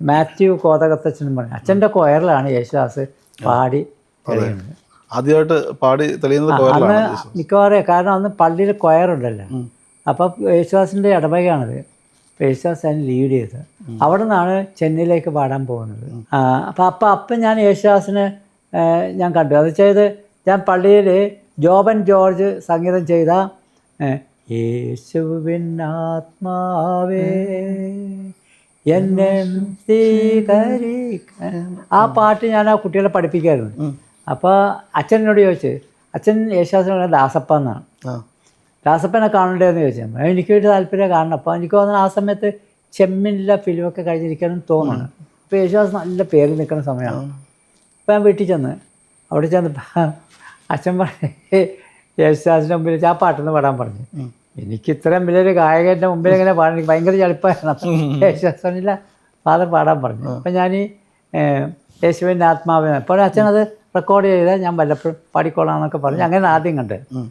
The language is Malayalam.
മാത്യു കോതകത്തച്ഛൻ പറഞ്ഞു. അച്ഛന്റെ കൊയറിലാണ് യേശുദാസ് പാടി തെളിയുന്നത്. ആദ്യമായിട്ട് പാടി തെളിയുന്നത് അന്ന് മിക്കവാറും കാരണം അന്ന് പള്ളിയിൽ കൊയറുണ്ടല്ലോ. അപ്പൊ യേശുദാസിന്റെ ഇടവകയാണത് അപ്പോൾ യേശുദാസ് അതിന് ലീഡ് ചെയ്തത്. അവിടെ നിന്നാണ് ചെന്നൈയിലേക്ക് പാടാൻ പോകുന്നത്. അപ്പോൾ അപ്പം അപ്പം അപ്പം ഞാൻ യേശുദാസിനെ ഞാൻ കണ്ടു. അത് ചെയ്ത് ഞാൻ പള്ളിയിൽ ജോബൻ ജോർജ് സംഗീതം ചെയ്ത യേശുവിൻ ആത്മാവേ. എന്നെ ആ പാട്ട് ഞാൻ ആ കുട്ടികളെ പഠിപ്പിക്കായിരുന്നു. അപ്പോൾ അച്ഛനോട് ചോദിച്ചു അച്ഛൻ യേശുദാസിനോട് ദാസപ്പ എന്നാണ്. ദാസപ്പനെ കാണണ്ടേന്ന് ചോദിച്ചു. എനിക്ക് ഒരു താല്പര്യം കാണണം. അപ്പോൾ എനിക്ക് തോന്നുന്നു ആ സമയത്ത് ചെമ്മില്ല ഫിലിമൊക്കെ കഴിഞ്ഞിരിക്കാനും തോന്നുന്നു. അപ്പോൾ യേശുദാസ് നല്ല പേര് നിൽക്കുന്ന സമയമാണ്. അപ്പോൾ ഞാൻ വീട്ടിൽ ചെന്ന് അവിടെ ചെന്ന് അച്ഛൻ പറഞ്ഞു യേശുദാസിന്റെ മുമ്പിൽ വെച്ച് ആ പാട്ടൊന്ന് പാടാൻ പറഞ്ഞു. എനിക്ക് ഇത്രയും വലിയൊരു ഗായകന്റെ മുമ്പിൽ ഇങ്ങനെ പാടാൻ എനിക്ക് ഭയങ്കര ചളിപ്പായിരുന്നു. യേശുദാസ് ഫാദർ പാടാൻ പറഞ്ഞു. അപ്പം ഞാൻ ഈ യേശുവിന്റെ ആത്മാവിനെ അപ്പോൾ അച്ഛനത് റെക്കോർഡ് ചെയ്താൽ ഞാൻ വല്ലപ്പോഴും പാടിക്കോളാം എന്നൊക്കെ പറഞ്ഞു. അങ്ങനെ ആദ്യം കണ്ടത് ഉം.